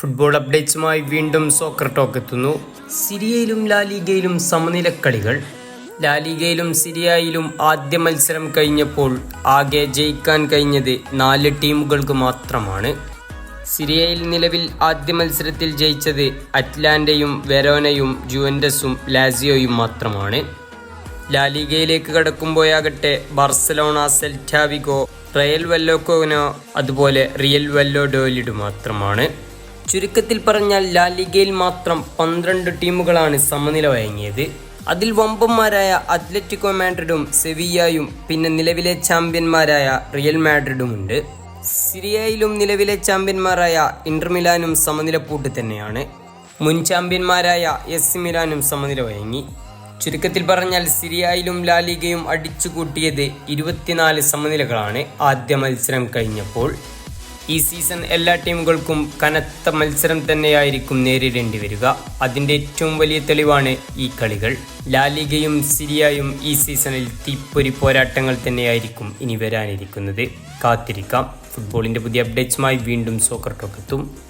Football അപ്ഡേറ്റ്സുമായി വീണ്ടും soccer talk എത്തുന്നു. സിരിയയിലും ലാലിഗയിലും സമനിലക്കളികൾ. ലാലിഗയിലും സിരിയയിലും ആദ്യ മത്സരം കഴിഞ്ഞപ്പോൾ ആകെ ജയിക്കാൻ കഴിഞ്ഞത് നാല് ടീമുകൾക്ക് മാത്രമാണ്. സിരിയയിൽ നിലവിൽ ആദ്യ മത്സരത്തിൽ ജയിച്ചത് അറ്റ്ലാന്റയും വെരോനയും ജുവൻഡസും ലാസിയോയും മാത്രമാണ്. ലാലിഗയിലേക്ക് കടക്കുമ്പോഴാകട്ടെ Barcelona Celta Vigo Real Vallecano അതുപോലെ റിയൽ വല്ലോഡോലിഡ് മാത്രമാണ്. ചുരുക്കത്തിൽ പറഞ്ഞാൽ ലാലിഗയിൽ മാത്രം പന്ത്രണ്ട് ടീമുകളാണ് സമനില വഴങ്ങിയത്. അതിൽ വമ്പന്മാരായ അത്ലറ്റിക്കോ മാഡ്രിഡും സെവിയയും പിന്നെ നിലവിലെ ചാമ്പ്യന്മാരായ റിയൽ മാഡ്രിഡുമുണ്ട്. സിറിയയിലും നിലവിലെ ചാമ്പ്യന്മാരായ ഇന്റർമിലാനും സമനിലപ്പൂട്ട് തന്നെയാണ്. മുൻ ചാമ്പ്യന്മാരായ എസ് മിലാനും സമനില വഴങ്ങി. ചുരുക്കത്തിൽ പറഞ്ഞാൽ സിറിയയിലും ലാലിഗയും അടിച്ചുകൂട്ടിയത് ഇരുപത്തിനാല് സമനിലകളാണ് ആദ്യ മത്സരം കഴിഞ്ഞപ്പോൾ. ഈ സീസൺ എല്ലാ ടീമുകൾക്കും കനത്ത മത്സരം തന്നെയായിരിക്കും നേരിടേണ്ടി വരിക. അതിന്റെ ഏറ്റവും വലിയ തെളിവാണ് ഈ കളികൾ. ലാലിഗയും സിരിയയും ഈ സീസണിൽ തീപ്പൊരി പോരാട്ടങ്ങൾ തന്നെയായിരിക്കും ഇനി വരാനിരിക്കുന്നത്. കാത്തിരിക്കാം. ഫുട്ബോളിന്റെ പുതിയ അപ്ഡേറ്റ്സുമായി വീണ്ടും സോക്കർ ടോക്ക് എത്തും.